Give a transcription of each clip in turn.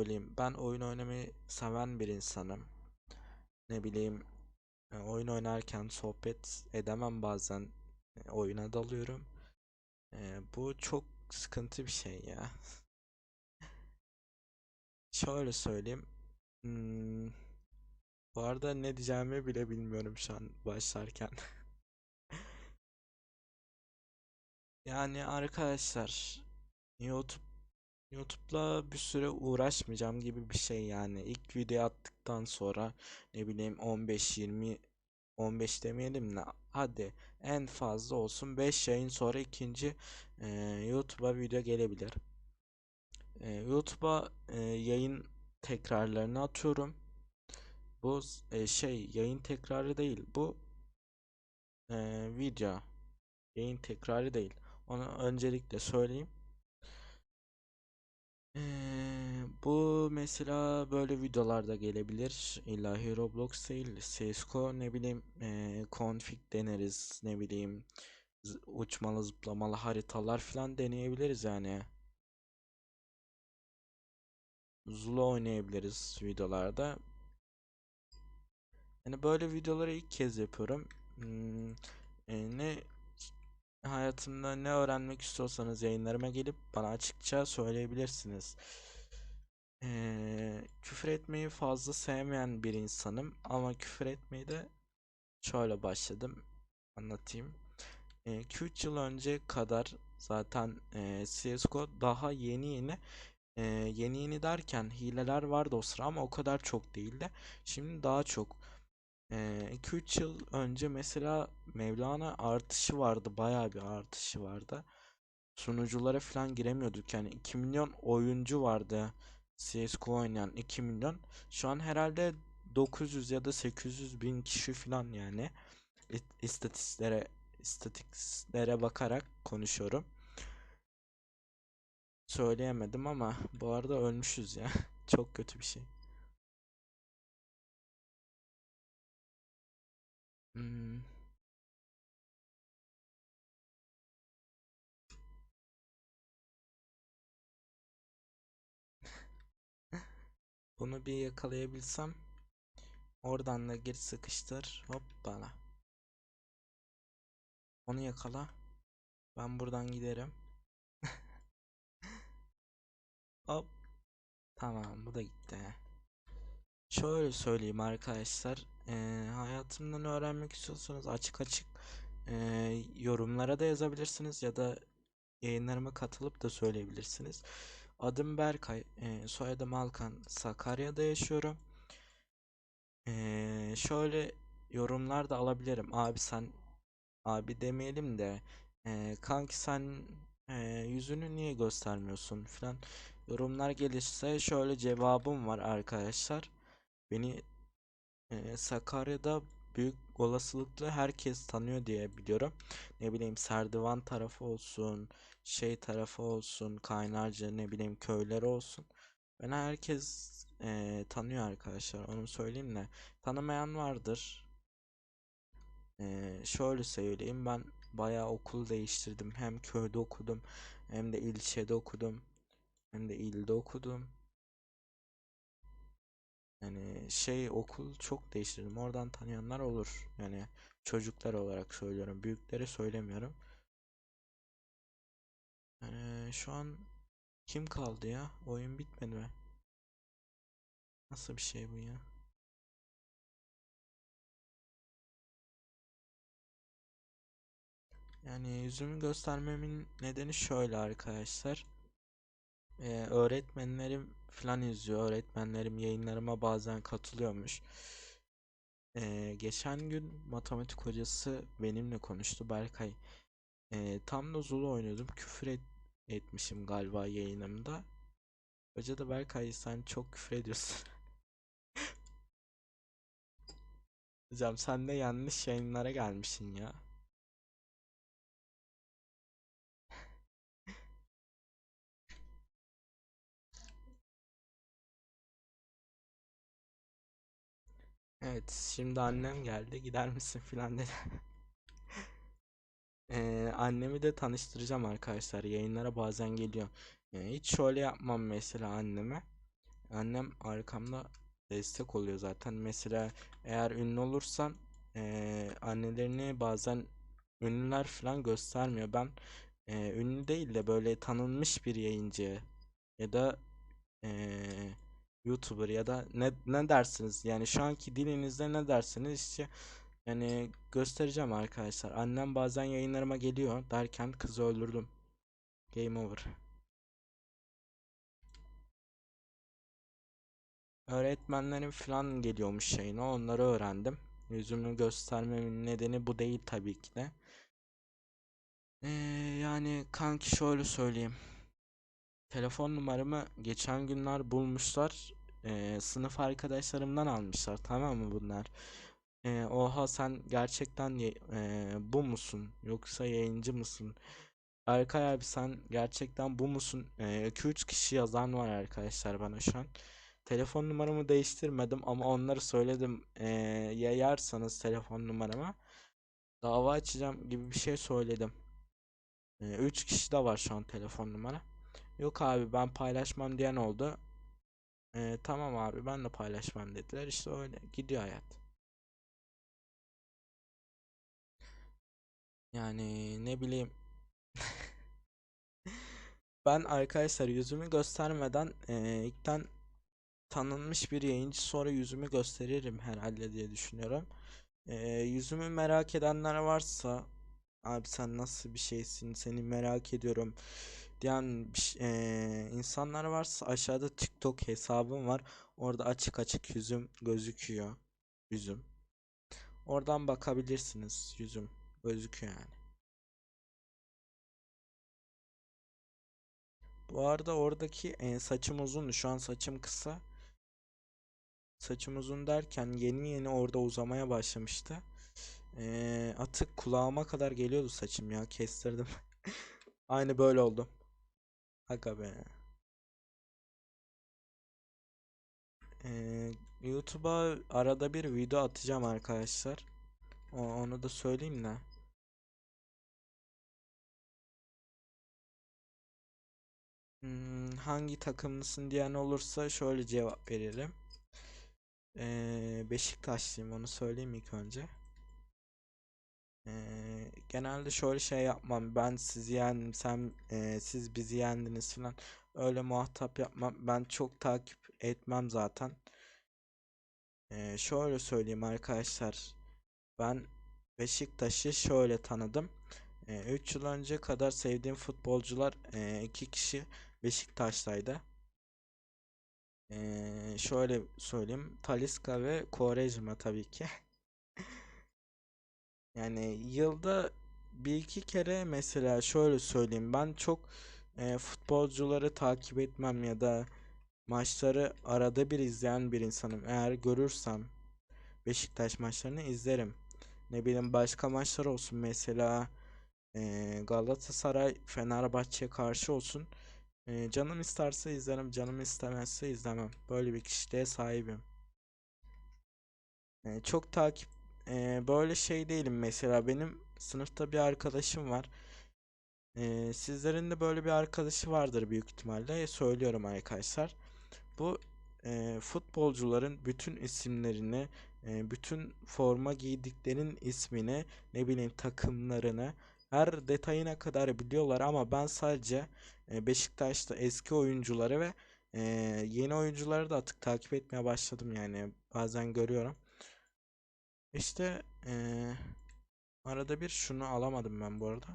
söyleyeyim. Ben oyun oynamayı seven bir insanım. Ne bileyim e, oyun oynarken sohbet edemem bazen. E, Oyuna dalıyorum. E, bu çok sıkıntı bir şey ya. Şöyle söyleyeyim. Hmm, bu arada ne diyeceğimi bile bilmiyorum şu an başlarken. Yani arkadaşlar YouTube YouTube'la bir süre uğraşmayacağım gibi bir şey yani. İlk video attıktan sonra ne bileyim 15-20 15 demeyelim de hadi en fazla olsun 5 yayın sonra ikinci e, YouTube'a video gelebilir. E, YouTube'a e, yayın tekrarlarını atıyorum. Bu e, şey yayın tekrarı değil. Bu e, video yayın tekrarı değil. Onu öncelikle söyleyeyim. Ee, bu mesela böyle videolarda gelebilir. İllahi Roblox değil. CSGO ne bileyim ee, config deneriz. Ne bileyim uçmalı zıplamalı haritalar falan deneyebiliriz yani. Zula oynayabiliriz videolarda. Yani böyle videoları ilk kez yapıyorum. Hmm, e, ne hayatımda ne öğrenmek istiyorsanız yayınlarıma gelip bana açıkça söyleyebilirsiniz. Ee, küfür etmeyi fazla sevmeyen bir insanım ama küfür etmeyi de şöyle başladım anlatayım. 2-3 yıl önce kadar zaten e, CSGO daha yeni yeni e, yeni yeni derken hileler vardı o sıra ama o kadar çok değildi. Şimdi daha çok. 2-3 yıl önce mesela Mevlana artışı vardı. Bayağı bir artışı vardı. Sunuculara falan giremiyorduk. Yani 2 milyon oyuncu vardı. CSGO oynayan 2 milyon. Şu an herhalde 900 ya da 800 bin kişi falan yani. İstatistiklere istatistiklere bakarak konuşuyorum. Söyleyemedim ama bu arada ölmüşüz ya. Çok kötü bir şey. Hmm. Bunu bir yakalayabilsem oradan da gir sıkıştır hoppala. Onu yakala. Ben buradan giderim. Hop. Tamam bu da gitti. Şöyle söyleyeyim arkadaşlar. Eee, hayatımdan öğrenmek istiyorsanız açık açık eee, yorumlara da yazabilirsiniz ya da yayınlarıma katılıp da söyleyebilirsiniz. Adım Berkay, eee, soyadım Alkan, Sakarya'da yaşıyorum. Eee, şöyle yorumlar da alabilirim. Abi sen abi demeyelim de eee, kanki sen eee, yüzünü niye göstermiyorsun falan yorumlar gelirse şöyle cevabım var arkadaşlar. Beni eee, Sakarya'da büyük olasılıkla herkes tanıyor diye biliyorum. Ne bileyim Serdivan tarafı olsun, şey tarafı olsun, Kaynarca ne bileyim köyleri olsun. Ben herkes eee, tanıyor arkadaşlar. Onu söyleyeyim de. Tanımayan vardır. Eee, şöyle söyleyeyim ben bayağı okul değiştirdim. Hem köyde okudum, hem de ilçede okudum, hem de ilde okudum. Yani şey okul çok değiştirdim. Oradan tanıyanlar olur. Yani çocuklar olarak söylüyorum. Büyükleri söylemiyorum. Yani şu an kim kaldı ya? Oyun bitmedi mi? Nasıl bir şey bu ya? Yani yüzümü göstermemin nedeni şöyle arkadaşlar. Ee, öğretmenlerim falan izliyor. Öğretmenlerim yayınlarıma bazen katılıyormuş. Ee, geçen gün matematik hocası benimle konuştu. Berkay, ee, tam da Zulu oynuyordum. Küfür et- etmişim galiba yayınımda. Hoca da Berkay sen çok küfür ediyorsun. Hocam sen de yanlış yayınlara gelmişsin ya. Evet, şimdi annem geldi. Gider misin filan dedi. Ee, annemi de tanıştıracağım arkadaşlar. Yayınlara bazen geliyor. Ee, hiç şöyle yapmam mesela anneme. Annem arkamda destek oluyor zaten. Mesela eğer ünlü olursam eee, annelerini bazen ünlüler falan göstermiyor. Ben eee, ünlü değil de böyle tanınmış bir yayıncı ya da eee, YouTuber ya da ne ne dersiniz? Yani şu anki dilinizde ne dersiniz? İşte yani göstereceğim arkadaşlar. Annem bazen yayınlarıma geliyor derken kızı öldürdüm. Game over. Öğretmenlerim falan geliyormuş yayına. Onları öğrendim. Yüzümü göstermemin nedeni bu değil tabii ki de. Ee, yani kanki şöyle söyleyeyim. Telefon numaramı geçen günler bulmuşlar. Ee, sınıf arkadaşlarımdan almışlar. Tamam mı bunlar? Ee, oha sen gerçekten ee, bu musun? Yoksa yayıncı mısın? Erkay abi sen gerçekten bu musun? 2-3 kişi yazan var arkadaşlar bana şu an. Telefon numaramı değiştirmedim ama onları söyledim. Ee, yayarsanız telefon numaramı dava açacağım gibi bir şey söyledim. 3 kişi de var şu an telefon numara. Yok abi ben paylaşmam diyen oldu. Ee, tamam abi ben de paylaşmam dediler. İşte öyle gidiyor hayat. Yani ne bileyim ben arkadaşlar yüzümü göstermeden e, ilkten tanınmış bir yayıncı sonra yüzümü gösteririm herhalde diye düşünüyorum. E, yüzümü merak edenler varsa abi sen nasıl bir şeysin seni merak ediyorum diyen e, insanlar varsa aşağıda TikTok hesabım var. Orada açık açık yüzüm gözüküyor. Yüzüm. Oradan bakabilirsiniz yüzüm gözüküyor yani. Bu arada oradaki e, saçım uzundu. Şu an saçım kısa. Saçım uzun derken yeni yeni orada uzamaya başlamıştı. E, atık kulağıma kadar geliyordu saçım ya. Kestirdim. Aynı böyle oldu. Aga be. E, YouTube'a arada bir video atacağım arkadaşlar. O, onu da söyleyeyim de. Hmm, hangi takımlısın diyen olursa şöyle cevap veririm. Ee, Beşiktaşlıyım onu söyleyeyim ilk önce. Genelde şöyle şey yapmam. Ben sizi yendim, sen e, siz bizi yendiniz falan. Öyle muhatap yapmam. Ben çok takip etmem zaten. Ee, şöyle söyleyeyim arkadaşlar. Ben Beşiktaş'ı şöyle tanıdım. 3 yıl önce kadar sevdiğim futbolcular e, iki kişi Beşiktaş'taydı. Şöyle söyleyeyim. Talisca ve Quaresma tabii ki. Yani yılda bir iki kere mesela şöyle söyleyeyim. Ben çok e, futbolcuları takip etmem ya da maçları arada bir izleyen bir insanım. Eğer görürsem Beşiktaş maçlarını izlerim. Ne bileyim başka maçlar olsun mesela e, Galatasaray Fenerbahçe karşı olsun. E, canım isterse izlerim, canım istemezse izlemem. Böyle bir kişiliğe sahibim. E, çok takip e, böyle şey değilim mesela benim sınıfta bir arkadaşım var. E, sizlerin de böyle bir arkadaşı vardır büyük ihtimalle. Söylüyorum arkadaşlar. Bu e, futbolcuların bütün isimlerini, e, bütün forma giydiklerinin ismini, ne bileyim takımlarını, her detayına kadar biliyorlar ama ben sadece e, Beşiktaş'ta eski oyuncuları ve e, yeni oyuncuları da artık takip etmeye başladım yani bazen görüyorum. İşte eee, arada bir şunu alamadım ben bu arada.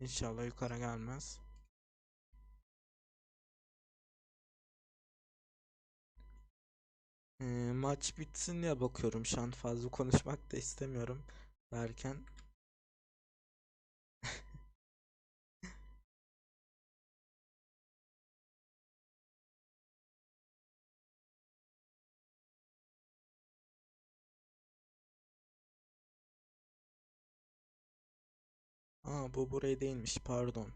İnşallah yukarı gelmez. Eee, maç bitsin diye bakıyorum şu an fazla konuşmak da istemiyorum derken. Bu buraya değilmiş pardon.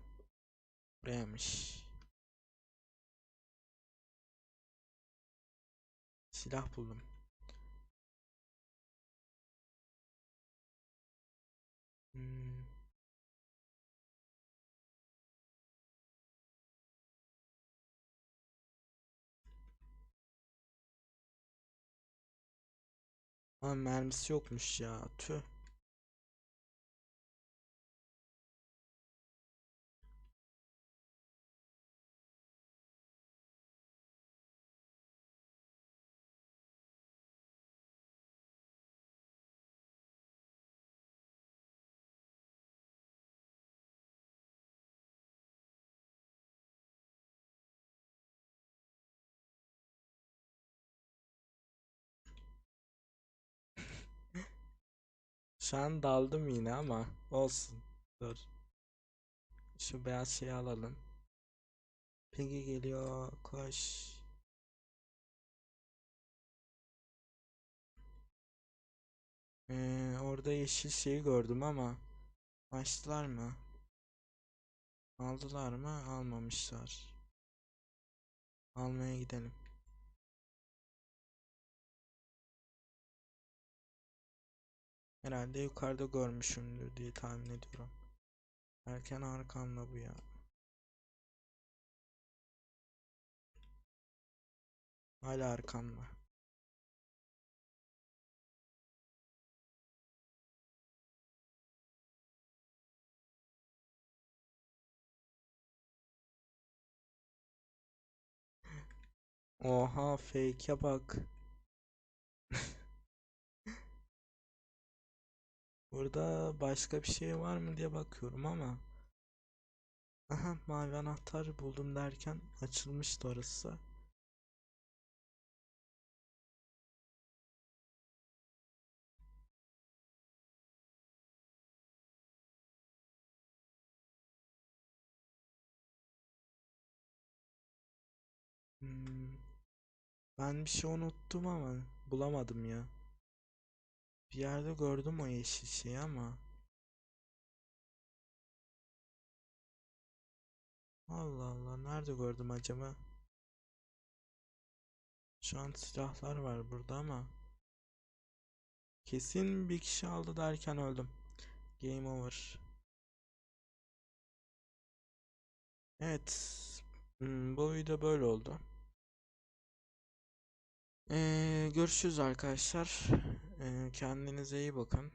Buraymış. Silah buldum. Hmm. Aa, mermisi yokmuş ya. Tüh. Şu daldım yine ama olsun. Dur. Şu beyaz şeyi alalım. Piggy geliyor. Koş. Ee, orada yeşil şeyi gördüm ama açtılar mı? Aldılar mı? Almamışlar. Almaya gidelim. Herhalde yukarıda görmüşümdür diye tahmin ediyorum. Erken arkamda bu ya. Hala arkamda. Oha fake'e bak. Burada başka bir şey var mı diye bakıyorum ama. Aha mavi anahtar buldum derken açılmıştı orası. Hmm. Ben bir şey unuttum ama bulamadım ya. Bir yerde gördüm o yeşil şeyi ama. Allah Allah nerede gördüm acaba? Şu an silahlar var burada ama. Kesin bir kişi aldı derken öldüm. Game over. Evet. Hmm, bu video böyle oldu. Ee, görüşürüz arkadaşlar. Kendinize iyi bakın.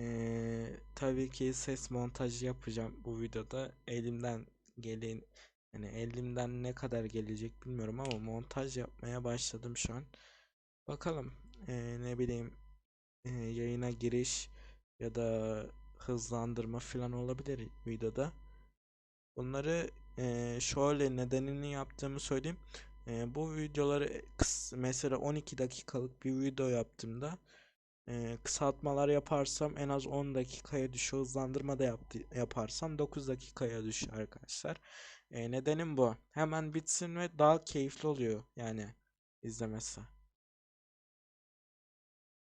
Ee, tabii ki ses montajı yapacağım bu videoda. Elimden gelin yani elimden ne kadar gelecek bilmiyorum ama montaj yapmaya başladım şu an. Bakalım ee, ne bileyim ee, yayına giriş ya da hızlandırma falan olabilir videoda. Bunları ee, şöyle nedenini yaptığımı söyleyeyim. Ee, bu videoları mesela 12 dakikalık bir video yaptığımda ee, kısaltmalar yaparsam en az 10 dakikaya düşüyor. Hızlandırma da yaptı, yaparsam 9 dakikaya düşüyor arkadaşlar. Ee, nedenim bu. Hemen bitsin ve daha keyifli oluyor yani izlemesi.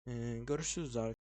Ee, görüşürüz arkadaşlar.